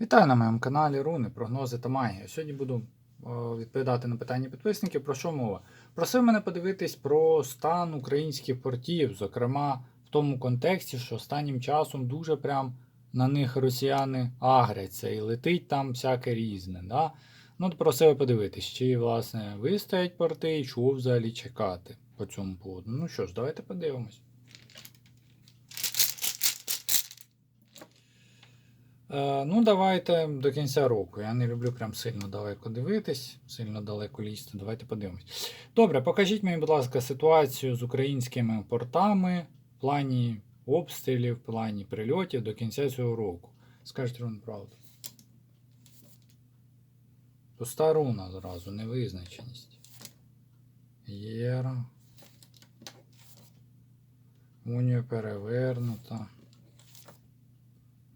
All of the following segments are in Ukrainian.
Вітаю на моєму каналі Руни, прогнози та магія. Сьогодні буду відповідати на питання підписників. Про що мова? Просив мене подивитись про стан українських портів, зокрема в тому контексті, що останнім часом дуже прям на них росіяни агряться і летить там всяке різне. Да? Ну, просив подивитись, чи власне вистоять порти, і чого взагалі чекати по цьому поводу. Ну що ж, давайте подивимось. Ну, давайте до кінця року. Я не люблю прям сильно далеко дивитись, сильно далеко лізти. Давайте подивимось. Добре, покажіть мені, будь ласка, ситуацію з українськими портами в плані обстрілів, в плані прильотів до кінця цього року. Скажіть вам правду. Пуста руна зразу, невизначеність. Єра. Унія перевернута.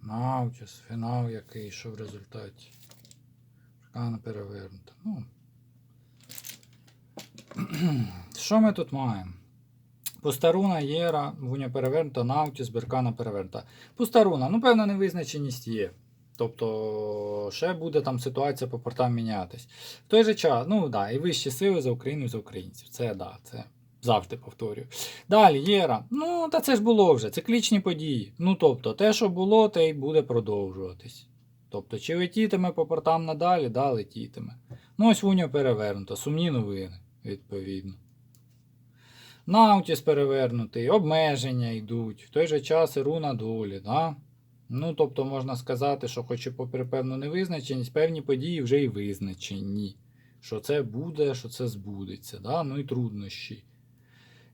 Наутіс, фінал який, що в результаті. Шкана перевернута. Ну. Що ми тут маємо? Пустаруна, Єра, Вуня перевернута, Наутіс, Беркана перевернута. Пустаруна, ну, певна невизначеність є. Тобто, ще буде там ситуація по портам мінятись. В той же час, ну да, і вищі сили за Україну і за українців. Це да, це завжди повторюю. Далі, Єра. Ну, та це ж було вже, циклічні події. Ну, тобто, те, що було, те й буде продовжуватись. Тобто, чи летітиме по портам надалі, да, летітиме. Ну, ось Вуня перевернута, сумні новини, відповідно. Наутіс перевернутий, обмеження йдуть, в той же час і руна долі, да? Ну, тобто, можна сказати, що хоч і попри певну невизначеність, певні події вже і визначені. Що це буде, що це збудеться, да? ну і труднощі.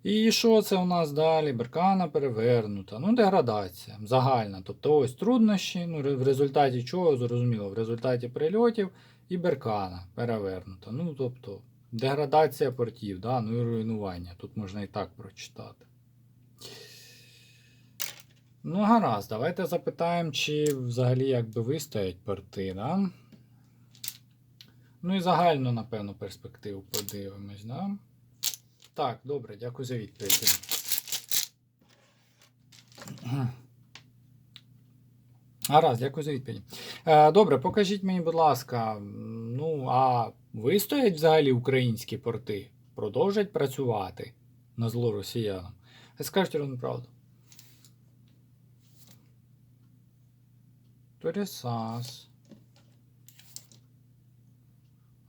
І що це у нас далі? Беркана перевернута. Ну, деградація загальна. Тобто ось труднощі, ну, в результаті чого, зрозуміло, в результаті прильотів і беркана перевернута. Ну, тобто, деградація портів, да? ну і руйнування. Тут можна і так прочитати. Ну, гаразд, давайте запитаємо, чи взагалі якби вистоять порти, да? Ну і загальну, напевно, перспективу подивимось, да? Так, добре, дякую за відповідь. Гаразд, дякую за відповідь. Е, добре, покажіть мені, будь ласка, ну, а вистоять взагалі українські порти? Продовжать працювати на зло росіянам? Скажіть ровно правду. Торісас.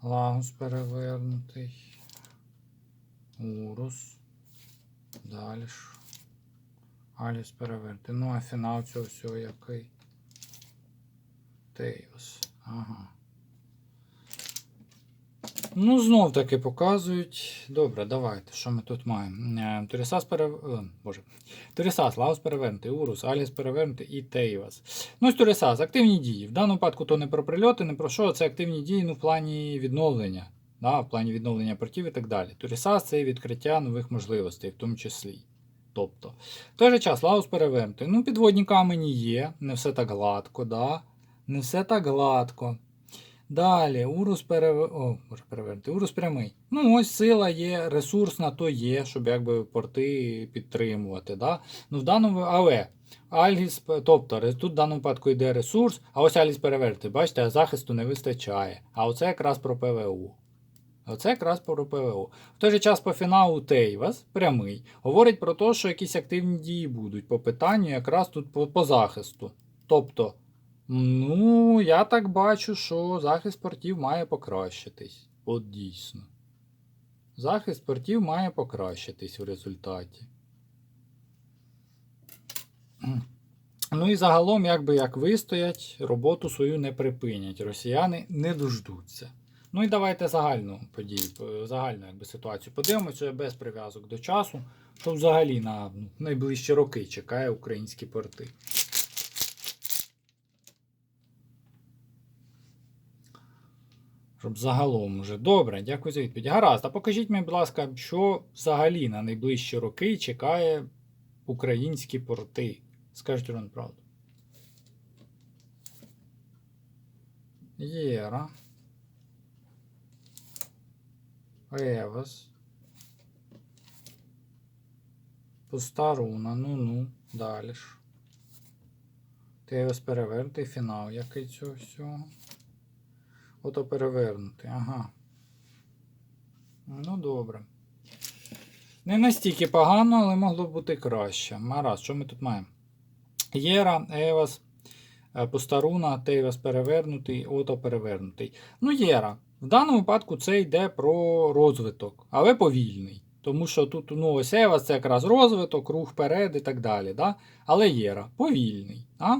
Лагус перевернутий. Урус. Далі. Аліс перевернути. Ну, а фінал цього всього який? Тейос. Ага. Ну, знов таки показують. Добре, давайте. Що ми тут маємо? Е, Торісас перев... е, Боже. Торісас, Лаус перевернутий, Урус, Аліс перевернутий і Тейвас. Ну, Торісас, активні дії. В даному випадку то не про прильоти, не про що, це активні дії ну, в плані відновлення. Да, в плані відновлення портів і так далі. Торісас це відкриття нових можливостей, в тому числі. Тобто, в той же час Лаус перевернутий. Ну, підводні камені є, не все так гладко, да? не все так гладко. Далі, урус перев... О. Урус прямий. Ну, ось сила є, ресурс на то є, щоб якби порти підтримувати. Да? Ну, в даному, але Альгіс, тобто тут в даному випадку йде ресурс, а ось Альгіс перевернути. Бачите, захисту не вистачає. А оце якраз про ПВУ. Оце якраз про ПВО. В той же час по фіналу Тейвас, прямий, говорить про те, що якісь активні дії будуть по питанню якраз тут по, по захисту. Тобто, ну, я так бачу, що захист портів має покращитись. От дійсно. Захист портів має покращитись в результаті. Ну і загалом, якби як вистоять, роботу свою не припинять. Росіяни не дождуться. Ну і давайте загальну подію, е, загальну якби, ситуацію подивимося без прив'язок до часу, що взагалі на ну, найближчі роки чекає українські порти. Щоб загалом вже. Добре, дякую за відповідь. Гаразд, а покажіть мені, будь ласка, що взагалі на найближчі роки чекає українські порти. Скажіть вам правду. Єра. Евас. Пуста руна, ну-ну, далі ж. Теос перевернутий фінал. Який цього всього? Ото перевернутий, ага. Ну, добре. Не настільки погано, але могло б бути краще. Мараз, що ми тут маємо? Єра, Евас, е, Пустаруна, Тейвас перевернутий, Ото перевернутий. Ну, Єра. В даному випадку це йде про розвиток, але повільний. Тому що тут ну, ось Евас це якраз розвиток, рух вперед і так далі. Да? Але Єра повільний. А?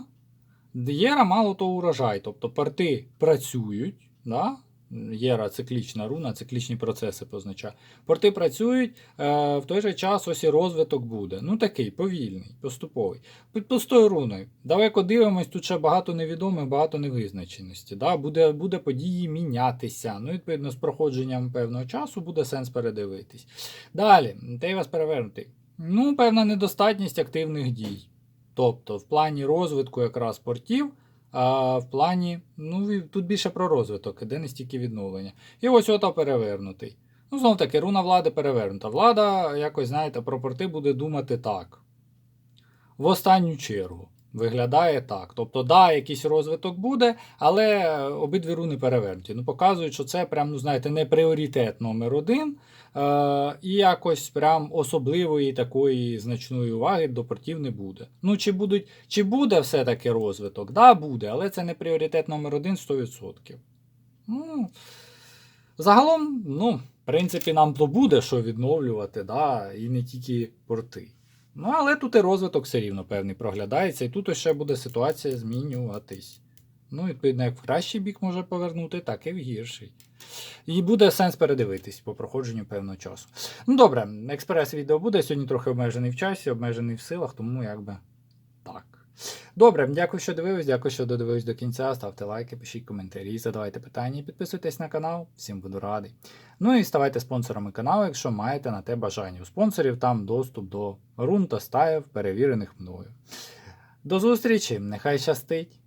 Єра мало то урожай. Тобто порти працюють. Да? Єра циклічна руна, циклічні процеси позначає. Порти працюють, е, в той же час ось і розвиток буде. Ну такий повільний, поступовий. Під пустою руною. Далеко дивимось, тут ще багато невідомих, багато невизначеності. Да? Буде, буде події мінятися. Ну, відповідно, з проходженням певного часу буде сенс передивитись. Далі, Тейвас перевернутий. Ну, певна недостатність активних дій. Тобто, в плані розвитку якраз портів. А в плані, ну тут більше про розвиток, де не стільки відновлення. І ось ото перевернутий. Ну, знов таки, руна влади перевернута. Влада, якось, знаєте, про порти буде думати так. В останню чергу. Виглядає так. Тобто, да, якийсь розвиток буде, але обидві руни перевернуті. Ну, показують, що це прям, ну, знаєте, не пріоритет номер один. Е, і якось прям особливої такої значної уваги до портів не буде. Ну, чи, будуть, чи буде все-таки розвиток? Да, буде, але це не пріоритет номер один 100%. Ну, загалом, ну, в принципі, нам то буде що відновлювати, да, і не тільки порти. Ну, але тут і розвиток все рівно певний проглядається, і тут ще буде ситуація змінюватись. Ну, відповідно, як в кращий бік може повернути, так і в гірший. І буде сенс передивитись по проходженню певного часу. Ну добре, експрес-відео буде. Сьогодні трохи обмежений в часі, обмежений в силах, тому якби. Добре, дякую, що дивились, дякую, що додивились до кінця. Ставте лайки, пишіть коментарі, задавайте питання і підписуйтесь на канал. Всім буду радий. Ну і ставайте спонсорами каналу, якщо маєте на те бажання. У спонсорів там доступ до рун та стаїв, перевірених мною. До зустрічі! Нехай щастить!